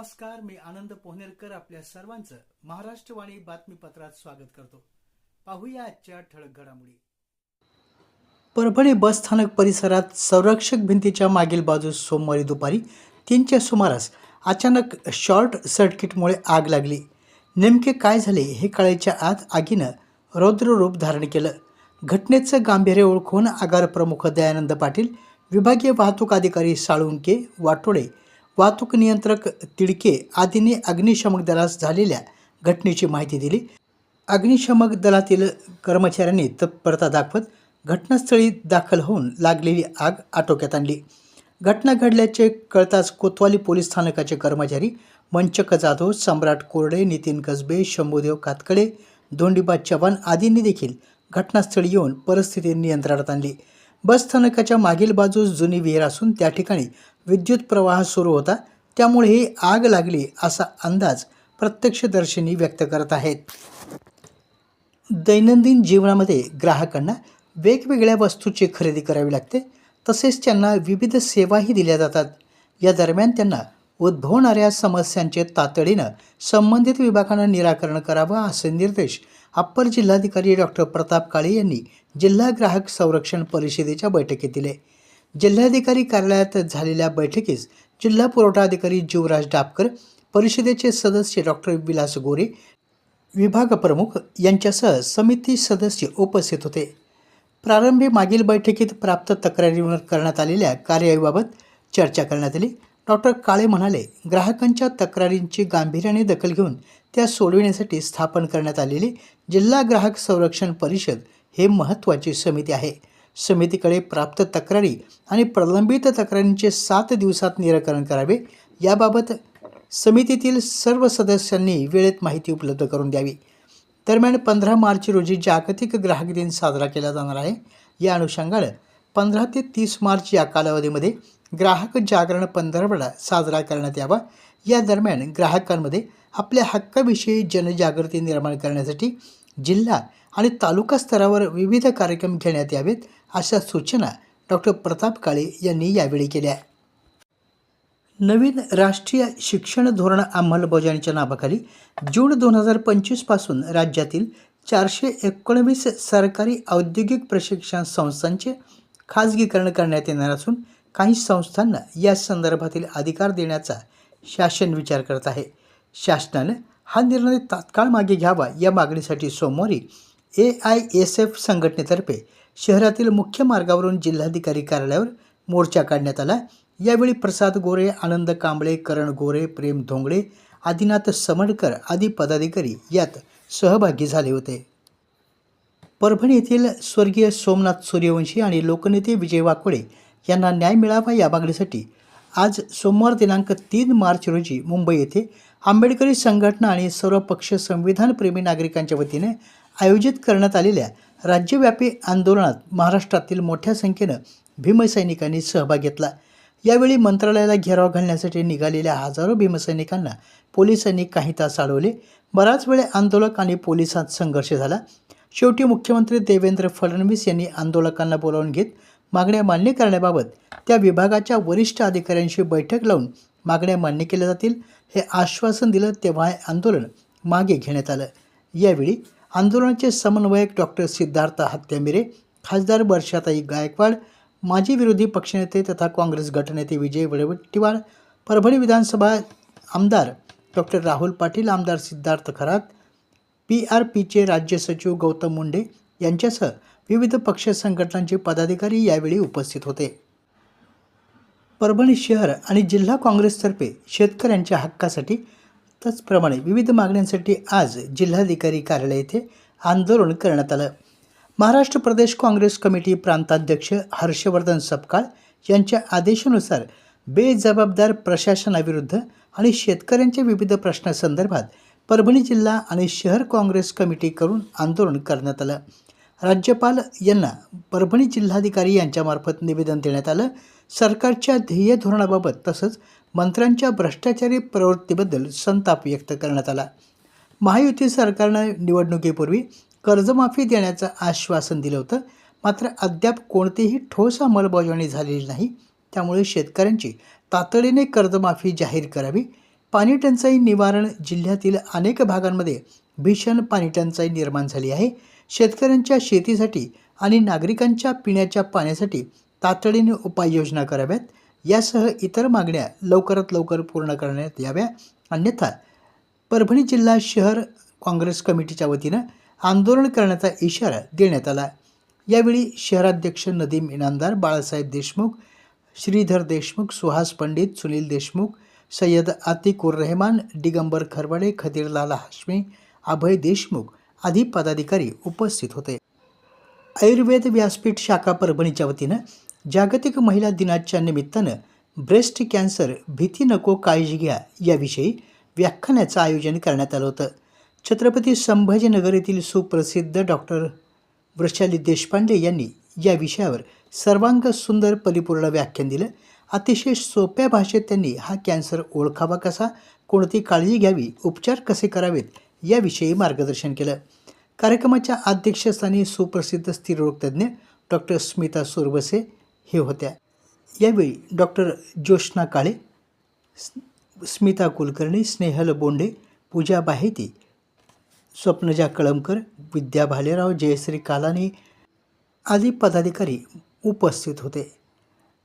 नमस्कार मी आनंद पोहनेरकर आपल्या सर्वांचं महाराष्ट्रवाणी बातमीपत्रात स्वागत करतो. पाहूया आजच्या ठळक घडामोडी. परभणी बस स्थानक परिसरात संरक्षक भिंतीच्या मागील बाजूस सोमवारी दुपारी तीनच्या सुमारास अचानक शॉर्ट सर्किटमुळे आग लागली. नेमके काय झाले हे कळायच्या आत आगीनं रौद्र रूप धारण केलं. घटनेचं गांभीर्य ओळखून आगार प्रमुख दयानंद पाटील विभागीय वाहतूक अधिकारी साळुंके वाटोळे वाहतूक नियंत्रक तिडके आदींनी अग्निशमक दलास झालेल्या घटनेची माहिती दिली. अग्निशमक दलातील कर्मचाऱ्यांनी तत्परता दाखवत घटनास्थळी दाखल होऊन लागलेली आग आटोक्यात आणली. घटना घडल्याचे कळताच कोतवाली पोलीस स्थानकाचे कर्मचारी मंचक जाधव सम्राट कोरडे नितीन कसबे शंभूदेव कातकडे धोंडीबा चव्हाण आदींनी देखील घटनास्थळी येऊन परिस्थिती नियंत्रणात आणली. बस स्थानकाच्या मागील बाजूस जुनी विहीर असून त्या ठिकाणी विद्युत प्रवाह सुरू होता. त्यामुळे ही आग लागली असा अंदाज प्रत्यक्षदर्शींनी व्यक्त करत आहेत. दैनंदिन जीवनामध्ये ग्राहकांना वेगवेगळ्या वस्तूची खरेदी करावी लागते. तसेच त्यांना विविध सेवाही दिल्या जातात. या दरम्यान त्यांना उद्भवणाऱ्या समस्यांचे तातडीनं संबंधित विभागानं निराकरण करावं असे निर्देश अप्पर जिल्हाधिकारी डॉक्टर प्रताप काळे यांनी जिल्हा ग्राहक संरक्षण परिषदेच्या बैठकीत दिले. जिल्हाधिकारी कार्यालयात झालेल्या बैठकीस जिल्हा पुरवठा अधिकारी जीवराज डापकर परिषदेचे सदस्य डॉक्टर विलास गोरे विभाग प्रमुख यांच्यासह समिती सदस्य उपस्थित होते. प्रारंभी मागील बैठकीत प्राप्त तक्रारीवर करण्यात आलेल्या कार्यवाहीबाबत चर्चा करण्यात आली. डॉक्टर काळे म्हणाले ग्राहकांच्या तक्रारींची गांभीर्याने दखल घेऊन त्या सोडविण्यासाठी स्थापन करण्यात आलेली जिल्हा ग्राहक संरक्षण परिषद हे महत्त्वाची समिती आहे. समितीकडे प्राप्त तक्रारी आणि प्रलंबित तक्रारींचे सात दिवसात निराकरण करावे याबाबत समितीतील सर्व सदस्यांनी वेळेत माहिती उपलब्ध करून द्यावी. दरम्यान पंधरा मार्च रोजी जागतिक ग्राहक दिन साजरा केला जाणार आहे. या अनुषंगानं पंधरा ते तीस मार्च या कालावधीमध्ये ग्राहक जागरण पंधरवडा साजरा करण्यात यावा. या दरम्यान ग्राहकांमध्ये आपल्या हक्काविषयी जनजागृती निर्माण करण्यासाठी जिल्हा आणि तालुका स्तरावर विविध कार्यक्रम घेण्यात यावेत अशा सूचना डॉक्टर प्रताप काळे यांनी यावेळी केल्या. नवीन राष्ट्रीय शिक्षण धोरण अंमलबजावणीच्या नावाखाली जून दोन हजार पंचवीसपासून राज्यातील चारशे एकोणवीस सरकारी औद्योगिक प्रशिक्षण संस्थांचे खाजगीकरण करण्यात येणार असून काही संस्थांना या संदर्भातील अधिकार देण्याचा शासन विचार करत आहे. शासनानं हा निर्णय तात्काळ मागे घ्यावा या मागणीसाठी सोमवारी ए आय एस एफ संघटनेतर्फे शहरातील मुख्य मार्गावरून जिल्हाधिकारी कार्यालयावर मोर्चा काढण्यात आला. यावेळी प्रसाद गोरे आनंद कांबळे करण गोरे प्रेम धोंगडे आदिनाथ समडकर आदी पदाधिकारी यात सहभागी झाले होते. परभणी येथील स्वर्गीय सोमनाथ सूर्यवंशी आणि लोकनेते विजय वाकोडे यांना न्याय मिळावा या मागणीसाठी आज सोमवार दिनांक तीन मार्च रोजी मुंबई येथे आंबेडकरी संघटना आणि सर्व पक्ष संविधानप्रेमी नागरिकांच्या वतीने आयोजित करण्यात आलेल्या राज्यव्यापी आंदोलनात महाराष्ट्रातील मोठ्या संख्येनं भीमसैनिकांनी सहभाग घेतला. यावेळी मंत्रालयाला घेराव घालण्यासाठी निघालेल्या हजारो भीमसैनिकांना पोलिसांनी काही तास अडवले. बराच वेळ आंदोलक आणि पोलिसांत संघर्ष झाला. शेवटी मुख्यमंत्री देवेंद्र फडणवीस यांनी आंदोलकांना बोलावून घेत मागण्या मान्य करण्याबाबत त्या विभागाच्या वरिष्ठ अधिकाऱ्यांशी बैठक लावून मागण्या मान्य केल्या जातील हे आश्वासन दिलं तेव्हा हे आंदोलन मागे घेण्यात आलं. यावेळी आंदोलनाचे समन्वयक डॉक्टर सिद्धार्थ हत्यामिरे खासदार वर्षाताई गायकवाड माजी विरोधी पक्षनेते तथा काँग्रेस गटनेते विजय वडेवट्टीवार परभणी विधानसभा आमदार डॉक्टर राहुल पाटील आमदार सिद्धार्थ खरात पी आर पीचे राज्य सचिव गौतम मुंडे यांच्यासह विविध पक्ष संघटनांचे पदाधिकारी यावेळी उपस्थित होते. परभणी शहर आणि जिल्हा काँग्रेसतर्फे शेतकऱ्यांच्या हक्कासाठी त्याचप्रमाणे विविध मागण्यांसाठी आज जिल्हाधिकारी कार्यालय येथे आंदोलन करण्यात आलं. महाराष्ट्र प्रदेश काँग्रेस कमिटी प्रांताध्यक्ष हर्षवर्धन सपकाळ यांच्या आदेशानुसार बेजबाबदार प्रशासनाविरुद्ध आणि शेतकऱ्यांच्या विविध प्रश्नासंदर्भात परभणी जिल्हा आणि शहर काँग्रेस कमिटीकडून आंदोलन करण्यात आलं. राज्यपाल यांना परभणी जिल्हाधिकारी यांच्यामार्फत निवेदन देण्यात आलं. सरकारच्या ध्येय धोरणाबाबत तसंच मंत्र्यांच्या भ्रष्टाचारी प्रवृत्तीबद्दल संताप व्यक्त करण्यात आला. महायुती सरकारनं निवडणुकीपूर्वी कर्जमाफी देण्याचं आश्वासन दिलं होतं. मात्र अद्याप कोणतीही ठोस अंमलबजावणी झालेली नाही. त्यामुळे शेतकऱ्यांची तातडीने कर्जमाफी जाहीर करावी. पाणी टंचाई निवारण जिल्ह्यातील अनेक भागांमध्ये भीषण पाणीटंचाई निर्माण झाली आहे. शेतकऱ्यांच्या शेतीसाठी आणि नागरिकांच्या पिण्याच्या पाण्यासाठी तातडीने उपाययोजना कराव्यात. यासह इतर मागण्या लवकरात लवकर पूर्ण करण्यात याव्या. अन्यथा परभणी जिल्हा शहर काँग्रेस कमिटीच्या वतीनं आंदोलन करण्याचा इशारा देण्यात आला. यावेळी शहराध्यक्ष नदीम इनामदार बाळासाहेब देशमुख श्रीधर देशमुख सुहास पंडित सुनील देशमुख सय्यद आतिकुर रहमान दिगंबर खरवडे खदीरलाल हाशमी अभय देशमुख आदी पदाधिकारी उपस्थित होते. आयुर्वेद व्यासपीठ शाखा परभणीच्या वतीनं जागतिक महिला दिनाच्या निमित्तानं ब्रेस्ट कॅन्सर भीती नको काळजी घ्या याविषयी व्याख्यानाचं आयोजन करण्यात आलं होतं. छत्रपती संभाजीनगर येथील सुप्रसिद्ध डॉक्टर वृषाली देशपांडे यांनी या विषयावर सर्वांग सुंदर परिपूर्ण व्याख्यान दिलं. अतिशय सोप्या भाषेत त्यांनी हा कॅन्सर ओळखावा कसा? कोणती काळजी घ्यावी? उपचार कसे करावेत? याविषयी मार्गदर्शन केलं. कार्यक्रमाच्या अध्यक्षस्थानी सुप्रसिद्ध स्थिररोगतज्ञ डॉक्टर स्मिता सुरवसे हे होत्या. यावेळी डॉक्टर ज्योत्ना काळे स्मिता कुलकर्णी स्नेहल बोंडे पूजा बाहेती स्वप्नजा कळमकर विद्या भालेराव जयश्री कालानी आदी पदाधिकारी उपस्थित होते.